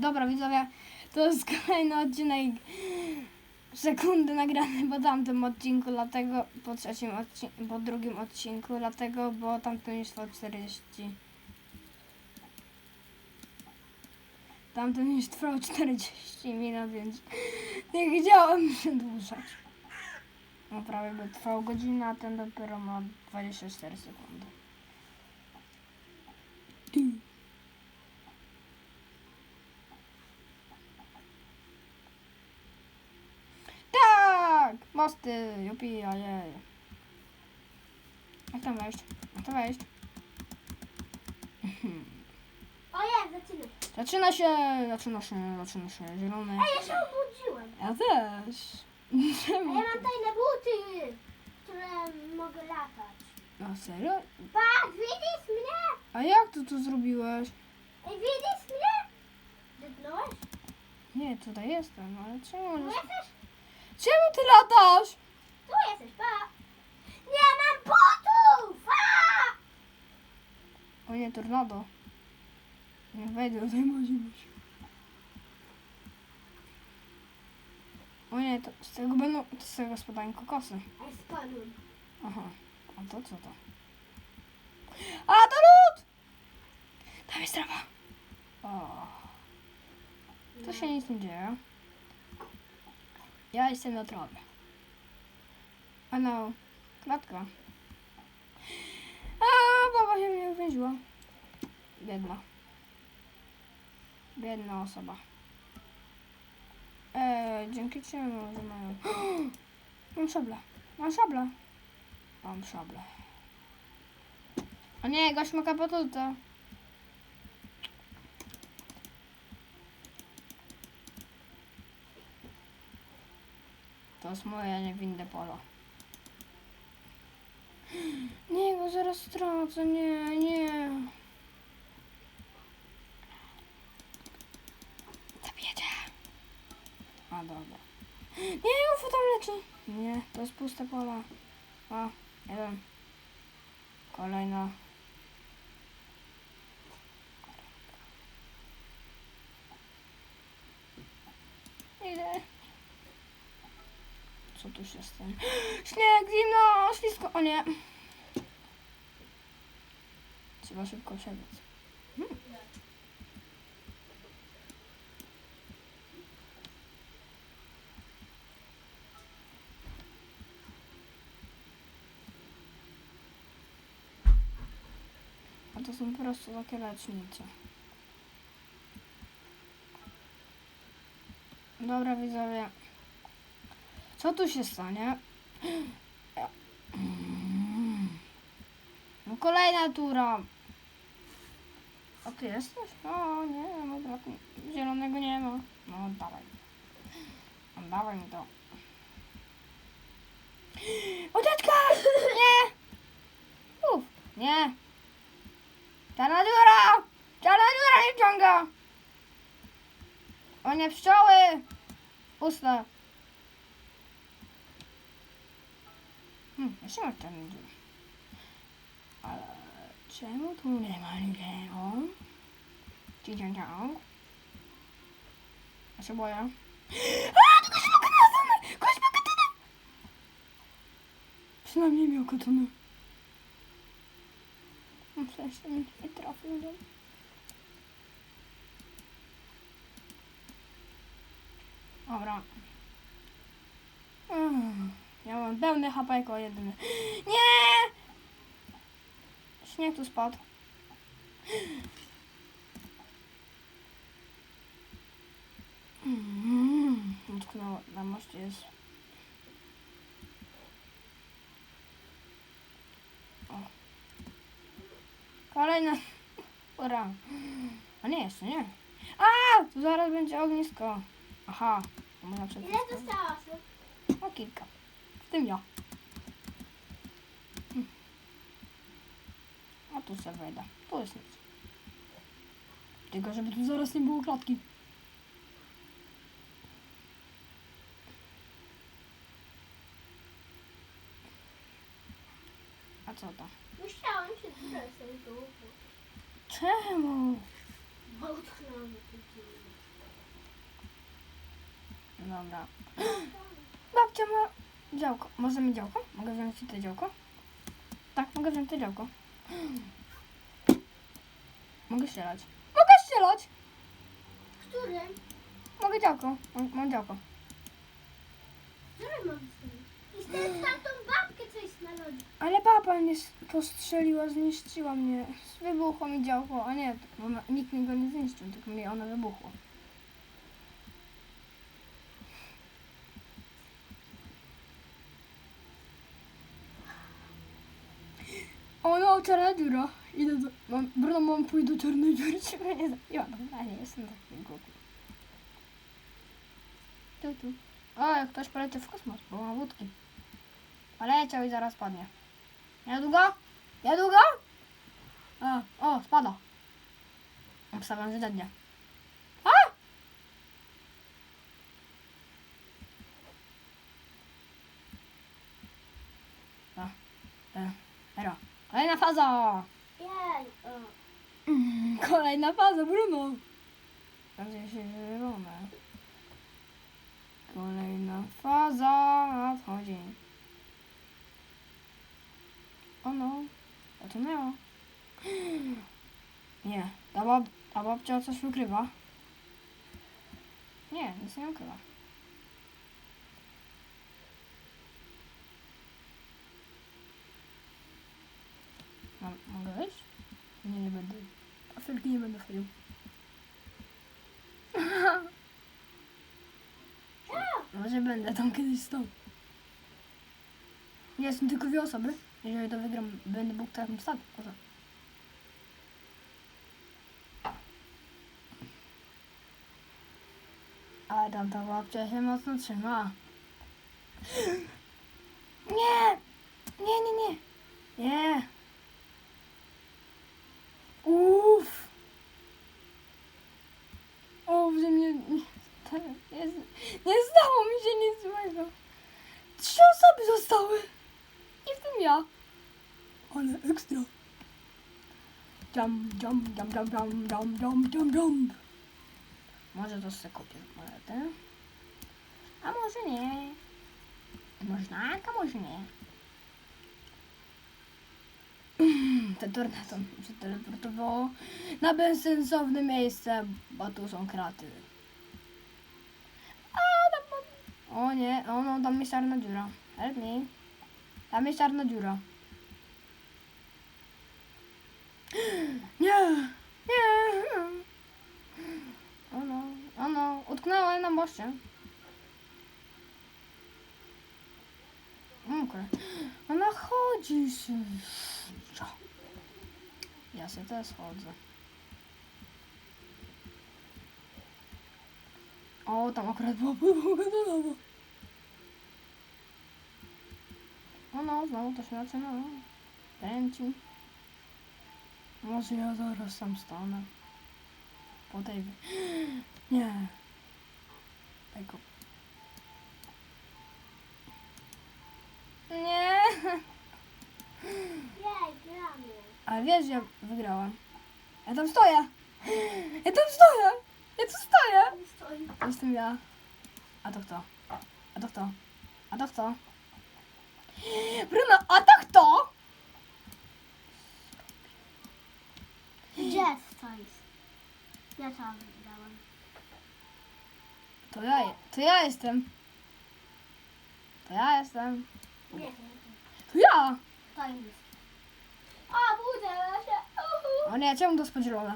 Dobra, widzowie, to jest kolejny odcinek sekundy nagrany po tamtym odcinku, dlatego po trzecim odcinku, po drugim odcinku, dlatego, bo tamten już trwał 40. Tamten już trwał 40 minut, więc nie chciałem przedłużać. No prawie by trwał godzinę, a ten dopiero ma 24 sekundy. Ty. Mosty, jupi, ojej. Jak tam wejść? Jak tam wejść? O ja, zaczynaj. Zaczyna się, zaczyna się, zaczyna się, zielony. Ej, ja się obudziłem. Ja też. A ja mam tajne buty, które mogę latać. A serio? Patrz, widzisz mnie? A jak ty to zrobiłeś? Ej, widzisz mnie? Dygnąłeś? Nie, tutaj jestem, ale czemu? Tu jesteś? Czemu ty latasz? Tu jesteś, pa. Nie mam butów! A! O nie, tornado. Nie wejdę, może być. O nie, to z tego będą, to z tego spadają kokosy. Ej, spadłem. Aha, a to co to? A, to lód! Tam jest trawa. O, tu się nic nie dzieje. Ja jestem na trawie. A no, klatka. A, baba się mnie uwięziła. Biedna. Biedna osoba. Eee, dzięki czemu, mają... Mam szablę. Mam szablę. Mam szablę. O nie, gość ma kapotultę. To jest moje niewinne polo. Nie, go zaraz stracę, nie, nie. Zabijecie. A, dobra. Nie, UFO tam leci. Nie, to jest puste pola. A, jeden. Kolejna. Idę. Co tu się stanie? Śnieg, zimno, ślisko. O nie. Trzeba szybko przebiec. Hmm. A to są po prostu takie lecznice. Dobra widzowie. Co tu się stanie? No kolejna tura. A ty jesteś? O nie, brat nie- zielonego nie ma. No oddawaj. Oddawaj mi to. O dziadka! Nie! Uf, nie. Czarna dziura! Czarna dziura nie ciąga! O nie, pszczoły! Puste. Hmm, jeszcze masz czarną dziurę. Ale czemu tu nie ma nikogo? Ci cią cią. Ja się boję. A, to gość ma katana! Gość ma katana! Przynajmniej miał katanę. No przecież mnie nie trafił, nie? Dobra. Mm, Ja mam pełny HP jako jedyny. Nie! Śnieg tu spadł. Mm, Utknęło, na moście jest. O. Kolejna. Ura. A nie, jeszcze nie. A! Tu zaraz będzie ognisko. Aha. To można Ile osób? O kilka. W tym ja. Hm. A tu sobie wejdę. Tu jest nic. Tylko żeby tu zaraz nie było klatki. A co to? Musiałem się stresem tu. Czemu? Bo filmie. Dobra. Babcia ma działko. Możemy działko? Mogę wziąć ci to działko? Tak, mogę wziąć to działko. Mogę strzelać. Mogę strzelać! Który? Mogę działko. Mam, mam działko. Który mam tym? I z tamtą babkę, co jest na lodzie. Ale baba mnie postrzeliła, zniszczyła mnie. Wybuchło mi działko, a nie, ona, nikt mi go nie zniszczył, tylko mi ono wybuchło. O czarna dziura. Idę do... Mam, Bruno, mam pójść do czarnej dziury, czy mnie nie zabiła? Ja nie jestem taki głupi. Tu, tu. O, jak ktoś poleciał w kosmos, bo ma wódki. Poleciał i zaraz padnie. Niedługo? Niedługo? O, o, spada. Obstawiam, że dednie. A! O, e, Ero. Kolejna faza! Jej, o. Mm, Kolejna faza, Bruno! Będzie się zielone. Kolejna faza nadchodzi. O no, zaczynęło. Nie, ta, bab, ta babcia coś ukrywa. Nie, nic nie ukrywa. Mogę wejść? Nie, nie będę. Afelki nie będę wchodził. Może będę tam kiedyś stał. Nie, są tylko dwie osoby. Jeżeli to wygram, będę mógł tam stać. Poza. Ale tam ta babcia się mocno trzyma. Nie! Nie, nie, nie. Nie. Uff. O, że mnie... Nie, nie, stało mi się nic złego. Trzy osoby zostały. I w tym ja. Ale ekstra. Jam, jam, jam, jam, jam, jam, jam, jam, jam. Może to sobie kupię monetę. A może nie. Można, a może nie. Te tornado mi się teleportowało na bezsensowne miejsce, bo tu są kraty. A, tam. O nie, o no, tam jest czarna dziura. Help me. Tam jest czarna dziura. Nie, nie. O no, o no, utknęła na moście. Okej. Ona chodzi się. Ja sobie też chodzę. O, tam akurat do nowa. O no, znowu to się zaczyna. Kręci. Może ja zaraz sam stanę. Po tej... Nie. Tego. Nie. Gramy. Ale wiesz, ja wygrałam. Ja tam stoję. Ja tam stoję. Ja tu stoję. To jestem ja. A to kto? A to kto? A to kto? Bruno, a to kto? Gdzie stoisz? Ja tam dałem. To ja, je- to ja jestem. To ja jestem. Nie, To ja. to jest. O, budzę się. Uhu. O nie, czemu to spodzielone?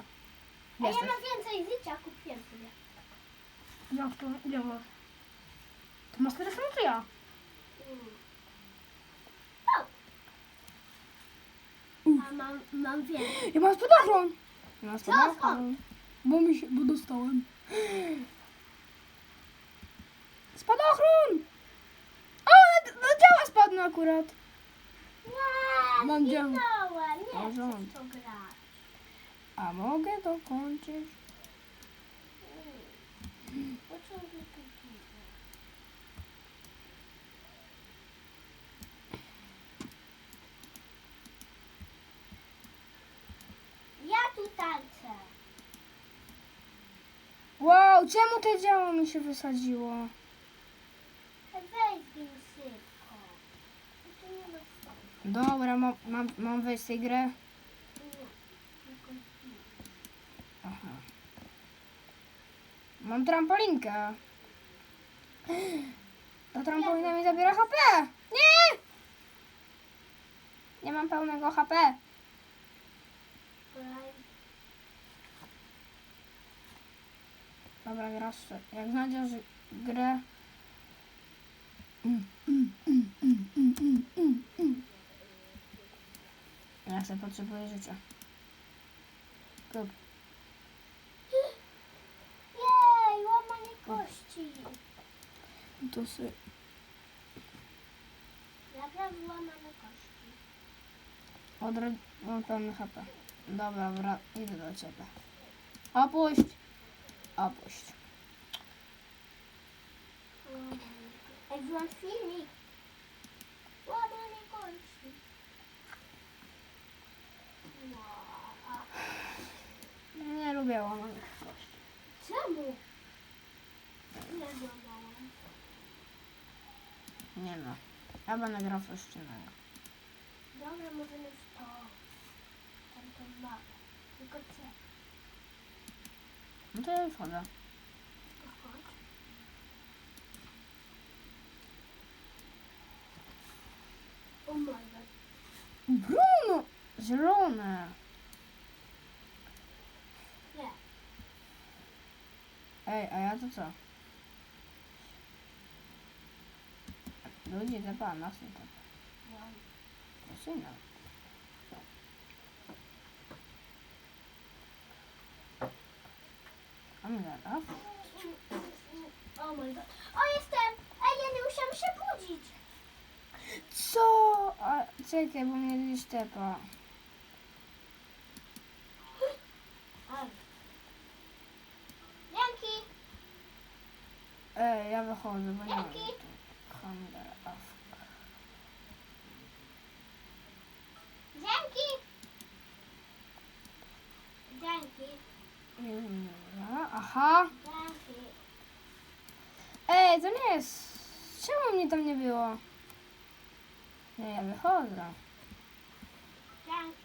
A ja Jesteś. mam więcej życia, kupiłem sobie. Jak to? Ile masz? To masz tyle samo co ja. Mm. A mam, mam więcej. Ja mam spadochron. Ja mam spadochron. Bo mi się, bo dostałem. Spadochron! O, na działa spadł akurat. Nie, Mam dział. zginąłem. Nie chcę w to grać. A mogę dokończyć? Po co wy to ginie? Ja tu tańczę. Wow, czemu to działo mi się wysadziło? Weź gin szybko. Tu nie ma sensu. Dobra, mam, mam, mam wejść grę? Aha. Mam trampolinkę. Ta trampolina mi zabiera HP. Nie! Nie mam pełnego HP. Dobra, grasz. Jak znajdziesz grę... Mm, mm, mm, mm, mm, mm. Ja sobie potrzebuję życia. Kup. Jej, łamanie kości. To sobie... Naprawdę łamane kości. Odro... Mam pełny HP. Dobra, wra... idę do ciebie. Opuść! Opuść. Ej, włącz filmik. Łamane kości. Ła. Nie lubię łamanych kości. Czemu? Nie złamałem. Nie no. Ja będę grał w coś innego. Dobra, możemy w to. Tam to mapę. Tylko co? No to ja wchodzę. To chodź. Oh my god. Bruno! Zielone! Nie. To co? Nas nie tepa. Prosyna. A my zaraz? Oh my god. O, jestem! Ej, ja nie musiałam się budzić. Co? A, czekaj, bo mnie gdzieś Ej, ja wychodzę, bo nie mam off. Dzięki. Dzięki. Dobra, Aha. Dzięki. Ej, to nie jest. Czemu mnie tam nie było? Nie, ja wychodzę. Dzięki.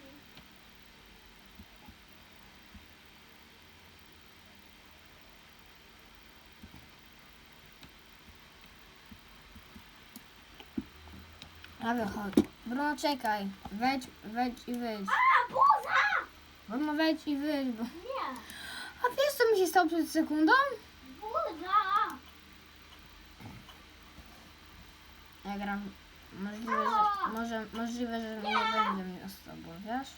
Ja wychodzę. Bruno, czekaj. Wejdź, wejdź i wyjdź. A, buza! Bruno, wejdź i wyjdź. Bo... Nie. A wiesz, co mi się stało przed sekundą? Buza! Ja gram. Możliwe, że, może, możliwe, że nie będę miał z tobą, wiesz?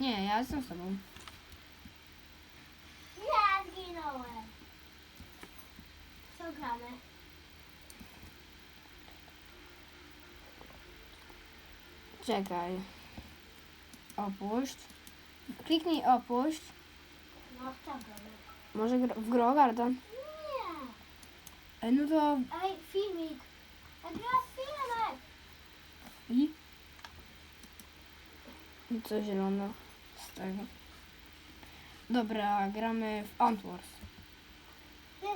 Nie, ja jestem z tobą. Nie, zginąłem. Co gramy? Czekaj. Opuść. Kliknij opuść. No, w? Może gr- w grę Garden. Nie. Ej, no to... Ej, filmik. A teraz filmek. I? I co zielono z tego? Dobra, gramy w Antwors. Ty.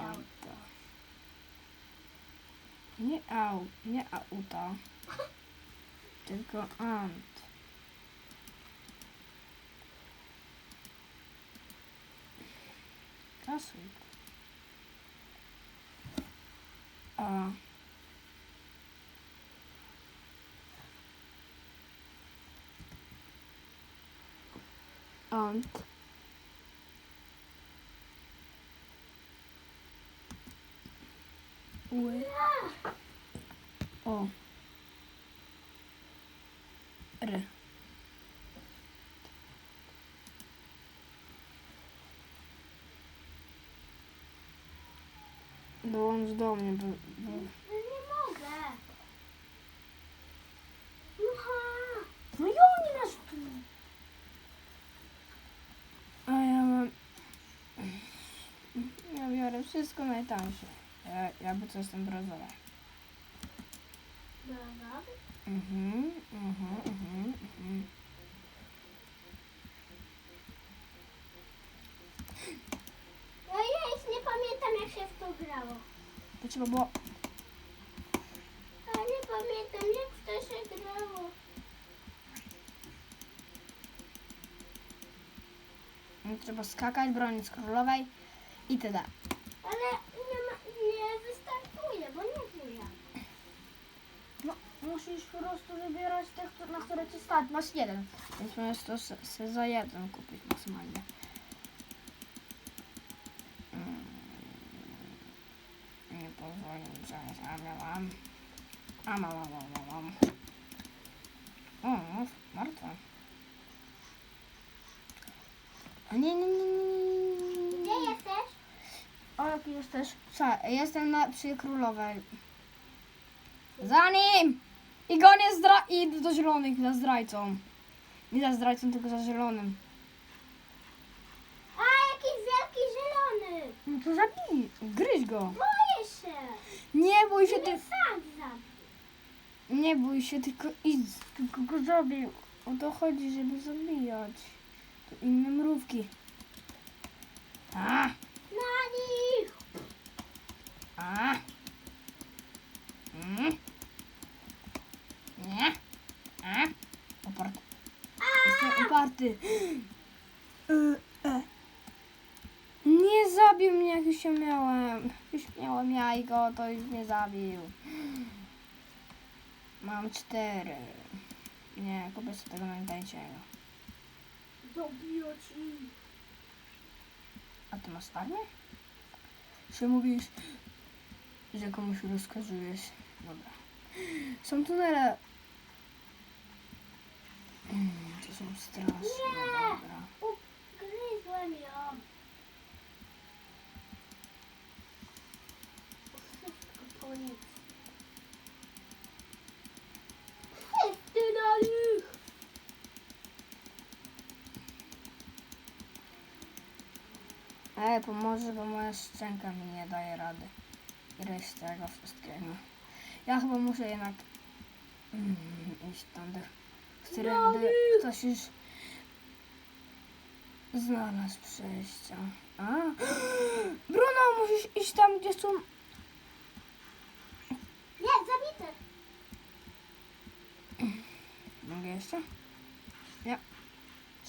Auta. Nie au, nie auta. Tylko ant. Kasuj. A. Ant. Ły. O. Dołącz do mnie, bo, bo... No nie mogę. Aha. No i nie masz tu. A ja mam... Ja biorę wszystko najtańsze. Ja, ja by co jestem brązowa. Dobra. Mhm, mhm, mhm, mhm. Ej, To trzeba było... A nie pamiętam, jak w to się grało. Trzeba skakać, bronić królowej i tyle. Ale nie, ma, nie wystartuje, bo nie wiem jak. No, musisz po prostu wybierać te, któ- na które ci stać. Masz jeden, więc możesz to se, se za jeden kupić maksymalnie. Mm, Pozwolę mi zaraz, a mam, mam, mam, mam, mam. O, martwa. A nie, nie, nie, nie. Gdzie jesteś? O, jaki jesteś? Cza, jestem na, przy królowej. Za nim! I go nie zdra... I do zielonych za zdrajcą. Nie za zdrajcą, tylko za zielonym. A, jakiś wielki zielony. No to zabij. Gryź go. Się. Nie bój się, Ty ty... sam zabił. Nie bój się, tylko idź. Tylko go zabij. O to chodzi, żeby zabijać. To inne mrówki. A! Na nich. A! Mm. Nie? A? Uparty. Jestem uparty. E, e. Nie zabił mnie, jak już się miałem. Już miałem jajko, to już mnie zabił. Mam cztery. Nie, kupię sobie tego najtańszego. Dobiję ci. A ty masz armię? Czy mówisz, że komuś rozkazujesz? Dobra. Są tunele. Mm, to są straszne. Nie! Dobra. Ugryzłem ją. Nic. Wszyscy na nich. Ej, pomoże, bo moja szczęka mi nie daje rady. I resztę tego wszystkiego. Ja chyba muszę jednak mm, iść tam, nie. ktoś już znalazł przejścia. A? Bruno, musisz iść tam, gdzie są... Nie, zabity. Mogę jeszcze? Nie.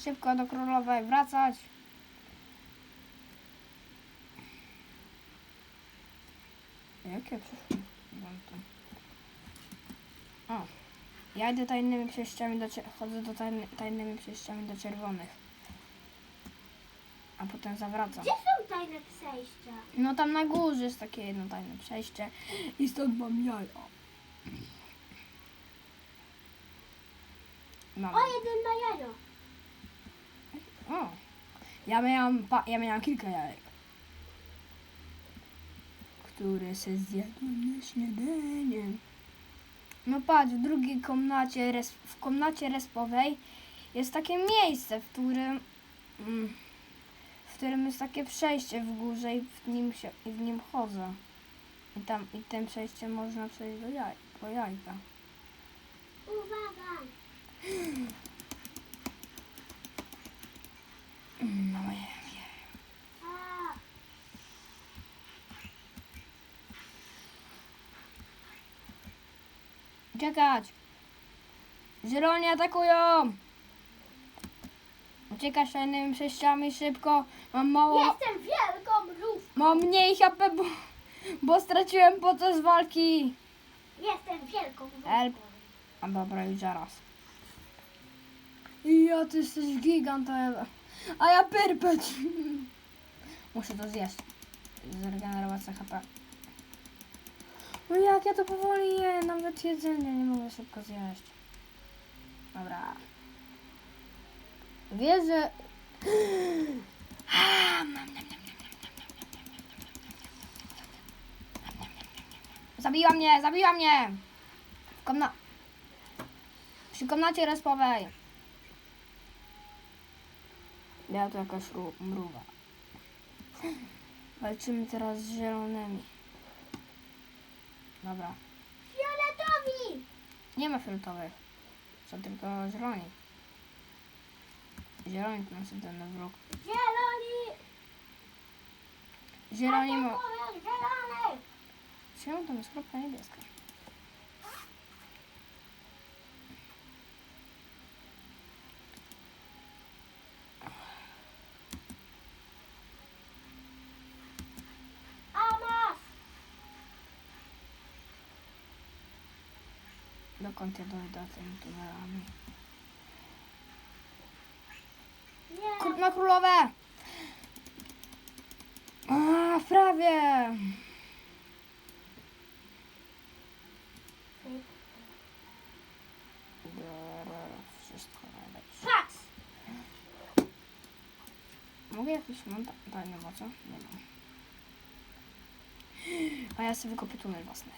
Szybko do królowej, wracać. Jakie przyszło? O. Ja idę tajnymi przejściami do chodzę do tajny, tajnymi przejściami do czerwonych. A potem zawracam. Gdzie są tajne przejścia? No tam na górze jest takie jedno tajne przejście i stąd mam jajo. Mam. O, jeden ma jajo. O, ja miałam, pa, ja miałam kilka jajek, które se zjadłem na śniadanie. No patrz, w drugiej komnacie, res, w komnacie respowej jest takie miejsce, w którym, mm, w którym jest takie przejście w górze i w nim się, i w nim chodzę. I tam, i tym przejściem można przejść do jaj, po jajka. Uwaga. No moje. A, Uciekać! Zieloni atakują! Uciekać tajnymi przejściami szybko. Mam mało. jestem wielką mrówką. Mam mniej HP, bo, bo straciłem podczas walki. Jestem wielką mrówką. Help. A dobra, już zaraz. Ja ty jesteś gigant, a ja, a ja pyrpeć. Muszę to zjeść. Zregenerować HP. No jak ja to powoli jem, nawet jedzenie nie mogę szybko zjeść. Dobra. Wiesz. Zabiła mnie, zabiła mnie! W komna... Przy komnacie respowej. Ja to jakaś ru- mruwa. Walczymy teraz z zielonymi. Dobra. Fioletowi. Nie ma fioletowych. Są tylko zieloni. Zieloni to nasz jedyny wróg. Zieloni. Zieloni, Atakują zielonych. Czemu tam jest kropka niebieska? A masz! Dokąd ja dojdę tymi tunelami? Nie. Kur- na królowe! A, prawie! Wszystko najlepsze. Patrz! Mogę jakiś tajną mocą? Nie mam. A ja sobie wykopię tunel własny.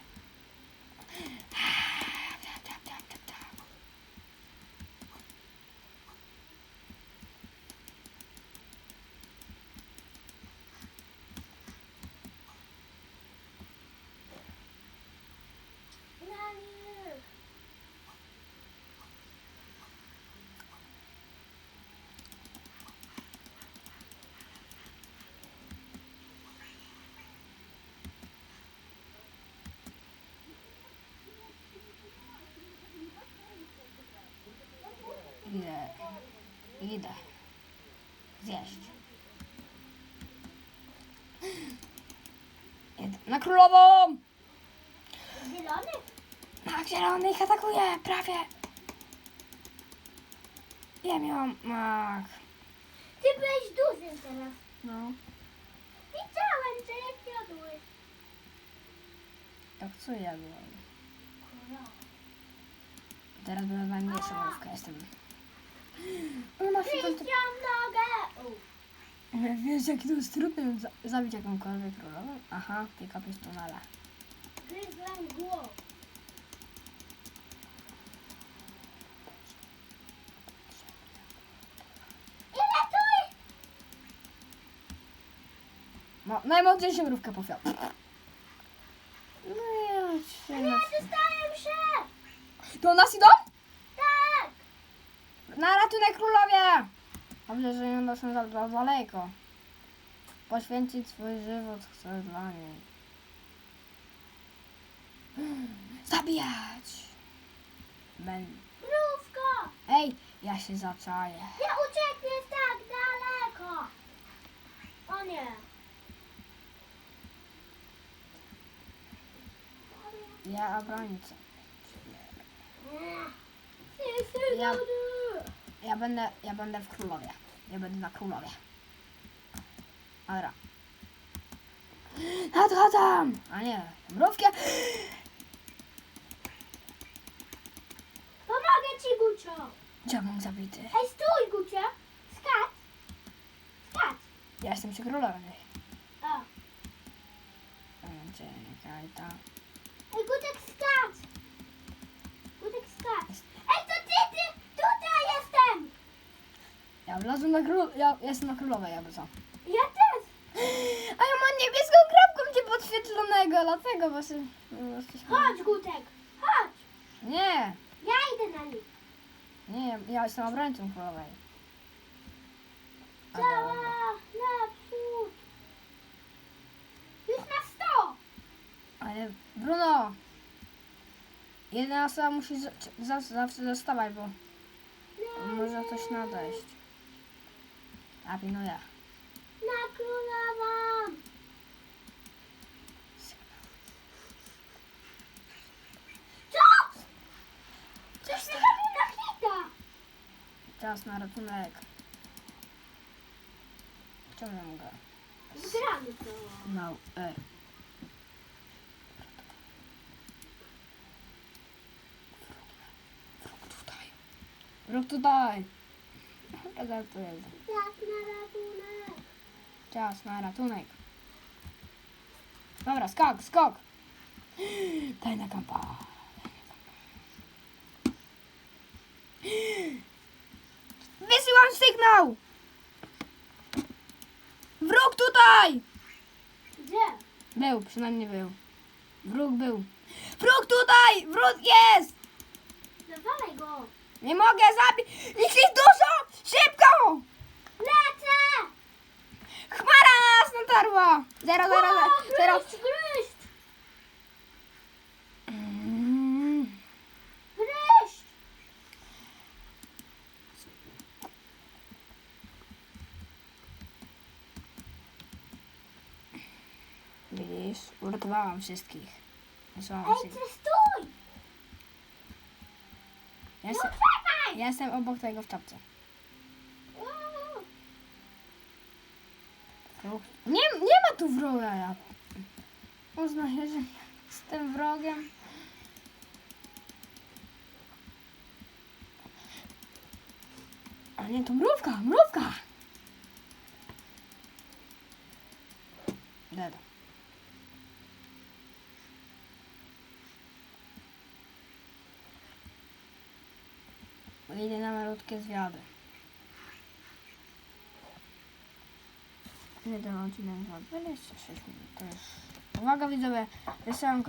Idę. Zjeść. Idę. Na królową! Zielony? Tak, zielony ich atakuje, prawie. Jem ją, mak. Ty byłeś dużym teraz. No. Widziałem, że jak jadłeś. Jak co jadłem? Teraz będę na mniejszą mrówkę, jestem. Ma się nogę! Wiesz jaki to jest trudny za- zabić jakąkolwiek królową? Aha, jest tunela. Gryzłam głowę. Ile tu? No, najmądrzejszą mrówkę pofiał. No ja cię... Nie, dostałem się! To nas idą? Na ratunek królowie! Dobrze, że nie doszły za, daleko. Poświęcić swój żywot chcę dla niej. Zabijać! Ben... Mrówko! Ej, ja się zaczaję. Nie uciekniesz tak daleko! O nie! Ja obrońcę. Nie, Ja- ja... Będę, ja będę w królowie. Ja będę na królowie. Dobra. Nadchodzą! A nie, mrówkę. Pomogę ci, Gucio! Dziamon zabity. Ej, stój, Gucio! Skacz! Skacz! Ja jestem przy królowej. O. Czekaj, tam. Ej, Gutek, skacz! Gutek, skacz! Ej, to ty, ty! Tutaj jestem! Ja wlazłem na król... Ja jestem na królowej, jakby co. Ja też! A ja mam niebieską kropką cię podświetlonego, dlatego właśnie... no, Chodź, Gutek! Chodź! Nie, Ja idę na nich. nie, ja- jestem obrońcą królowej. A, Cała dobra. naprzód! Już na sto! Ale Bruno! Jedna osoba musi za- za- zawsze zostawać, bo może coś nadejść. A pilnuję. Na królową! Co? Coś mi robi na hita! Czas na ratunek. Czemu mogę? Zgramy to. No, e. Wróg tutaj. Wróg tutaj. Jak na ratunek. Czas na ratunek. Dobra, skok, skok. Tajna kampa. Wysyłam sygnał! Wróg tutaj! Gdzie? Był, przynajmniej był. Wróg był. Wróg tutaj! Wróg jest! Zawalaj go! Nie mogę zabić! Ich jest dużo! Szybko! Lecę! Chmara na nas natarła! Zero, zero, zero. zero. Gryź, gryź! Mm. Widzisz, uratowałam wszystkich. Uratowałam Ej, ty stój! Ja No jestem, jestem obok tego w czapce. Nie, nie ma tu wroga. Ja uznaję, że jestem wrogiem. A nie, to mrówka, mrówka! Dead. Idę na malutkie zwiady. Jeden odcinek 26 minut. To jest. Uwaga widzowie, wysyłam